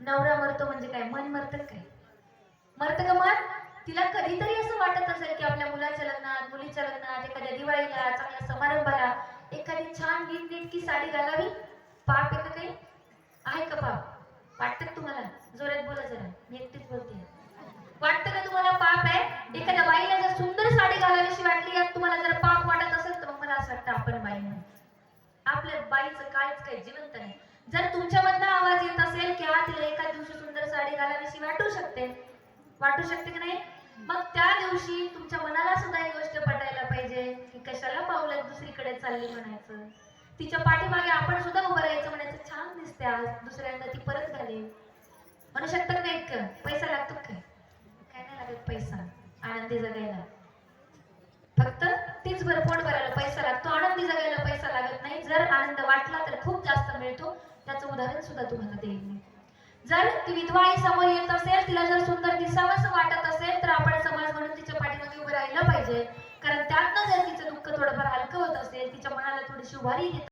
नवरा मरतो म्हणजे काय? मन मरतं काय? मरतं का मन? तिला कधीतरी असं वाटत असेल की आपल्या मुलाच्या लग्नात मुलीच्या लग्नात एखाद्या दिवाळीला चांगल्या समारंभाला एखादी छान नीट नीटकी साडी घालावी? पाप आहे का काही? आहे का पाप? वाटत तुम्हाला? जोरात बोला जरा. मी एकटीच बोलते. वाटतं का तुम्हाला पाप आहे? एखाद्या बाईला जर सुंदर साडी घालावीशी वाटली यात तुम्हाला जर पाप वाटत असेल तर मग मला असं वाटतं आपण बाई म्हणून. आपल्या बाईचं काहीच काही जिवंत नाही. जर तुमच्यामधनं आवाज येत असेल की हा तिला एका दिवशी सुंदर अशी वाटू शकते. वाटू शकते की नाही? मग त्या दिवशी तुमच्या मनाला सुद्धा ही गोष्ट पटायला पाहिजे की कशाला पावलं दुसरीकडे चालली म्हणायचं? तिच्या पाठीमागे आपण सुद्धा उभं राहायचं म्हणायचं छान दिसते आज दुसऱ्यांदा ती परत घालेल. म्हणू शकतात का इतकं? पैसा लागतो का काय काय नाही लागत पैसा आनंदी जगायला. फक्त तीच भर पोट भरायला पैसा लागतो आनंदी जगायला पैसा लागत नाही. जर आनंद वाटला तर खूप जास्त मिळतो. त्याचं उदाहरण सुद्धा तुम्हाला देईल मी. जर ती विधवा आई समोर येत असेल तिला जर सुंदर दिसावंसं वाटत असेल तर आपण समाज म्हणून तिच्या पाठीमध्ये उभं राहिलं पाहिजे. कारण त्यातनं जर तिचं दुःख थोडंफार हलकं होत असेल तिच्या मनाला थोडीशी उभारी घेत